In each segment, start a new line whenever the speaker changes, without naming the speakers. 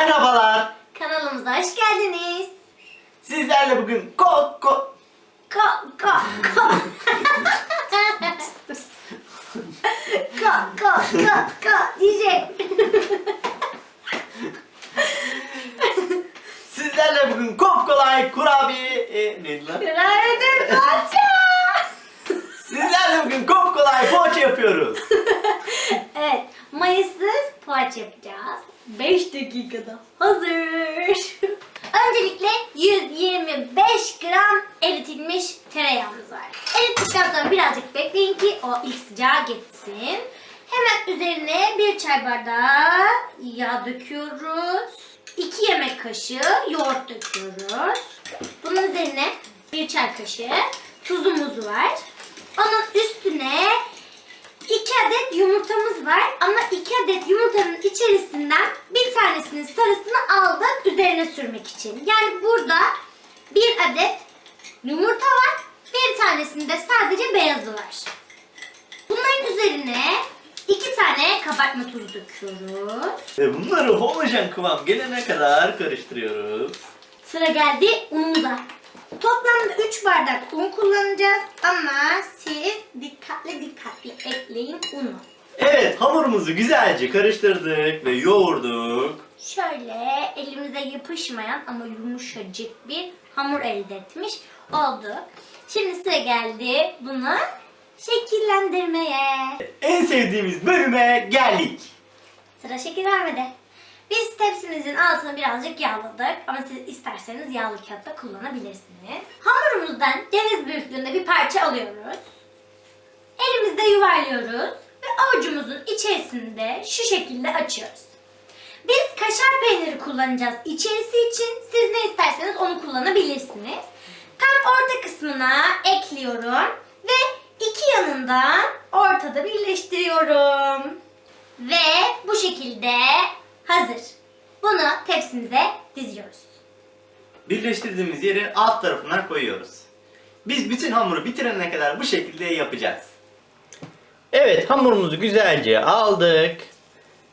Merhabalar.
Kanalımıza hoş geldiniz.
Sizlerle bugün ko ko
Ko ko ko. ko ko ko ko diyecek.
sizlerle bugün kop kolay kurabiye e, neydi lan?
Günaydın Fatih.
Sizlerle bugün kop kolay poğaça yapıyoruz.
Evet, mayıssız poğaça yapacağız. 5 dakikada hazır. Öncelikle 125 gram eritilmiş tereyağımız var. Erittikten sonra birazcık bekleyin ki o ilk sıcağı geçsin. Hemen üzerine bir çay bardağı yağ döküyoruz. 2 yemek kaşığı yoğurt döküyoruz. Bunun üzerine bir çay kaşığı tuzumuz var. Onun üstüne 2 adet yumurtamız var ama 2 adet yumurtanın içerisinden tanesinin sarısını aldık üzerine sürmek için. Yani burada bir adet yumurta var, bir tanesinde sadece beyazı var. Bunların üzerine 2 tane kabartma tuzu döküyoruz.
Ve bunları homojen kıvam gelene kadar karıştırıyoruz.
Sıra geldi unumuza. Toplamda 3 bardak un kullanacağız ama siz dikkatli dikkatli ekleyin unu.
Evet hamurumuzu güzelce karıştırdık ve yoğurduk.
Şöyle elimize yapışmayan ama yumuşacık bir hamur elde etmiş olduk. Şimdi sıra geldi bunu şekillendirmeye.
En sevdiğimiz bölüme geldik.
Sıra şekil vermede. Biz tepsimizin altını birazcık yağladık ama siz isterseniz yağlı kağıtta kullanabilirsiniz. Hamurumuzdan ceviz büyüklüğünde bir parça alıyoruz. Elimizde yuvarlıyoruz ve avucumuzun içerisinde şu şekilde açıyoruz. Biz kaşar peyniri kullanacağız içerisi için. Siz ne isterseniz onu kullanabilirsiniz. Tam orta kısmına ekliyorum ve iki yanından ortada birleştiriyorum. Ve bu şekilde hazır. Bunu tepsimize diziyoruz.
Birleştirdiğimiz yeri alt tarafına koyuyoruz. Biz bütün hamuru bitirene kadar bu şekilde yapacağız. Evet hamurumuzu güzelce aldık.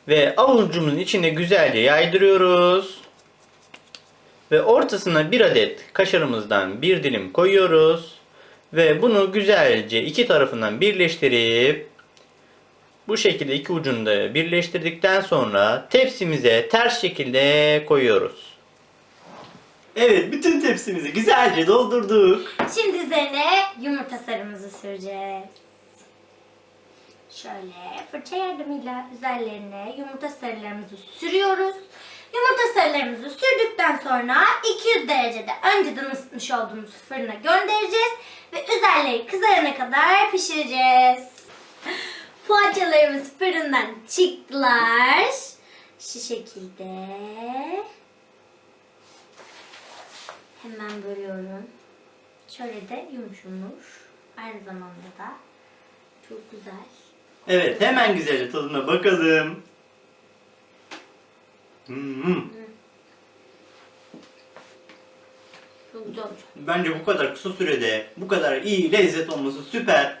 Ve avucumuzun içine güzelce yaydırıyoruz. Ve ortasına bir adet kaşarımızdan bir dilim koyuyoruz. Ve bunu güzelce iki tarafından birleştirip bu şekilde iki ucunu da birleştirdikten sonra tepsimize ters şekilde koyuyoruz. Evet, bütün tepsimizi güzelce doldurduk.
Şimdi üzerine yumurta sarımızı süreceğiz. Şöyle fırça yardımıyla üzerlerine yumurta sarılarımızı sürüyoruz. Yumurta sarılarımızı sürdükten sonra 200 derecede önceden ısıtmış olduğumuz fırına göndereceğiz ve üzerleri kızarana kadar pişireceğiz. Poğaçalarımız fırından çıktılar. Şu şekilde. Hemen bölüyorum. Şöyle de yumuş yumuş. Aynı zamanda da çok güzel.
Evet, hemen güzelce tadına bakalım. Hmm,
Çok güzel olacak.
bence bu kadar kısa sürede bu kadar iyi lezzet olması süper.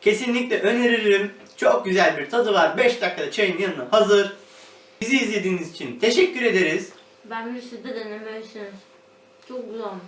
Kesinlikle öneririm. Çok güzel bir tadı var. 5 dakikada çayın yanına hazır. Bizi izlediğiniz için teşekkür ederiz.
Ben bir siz de denemelisiniz. Çok güzel olmuş.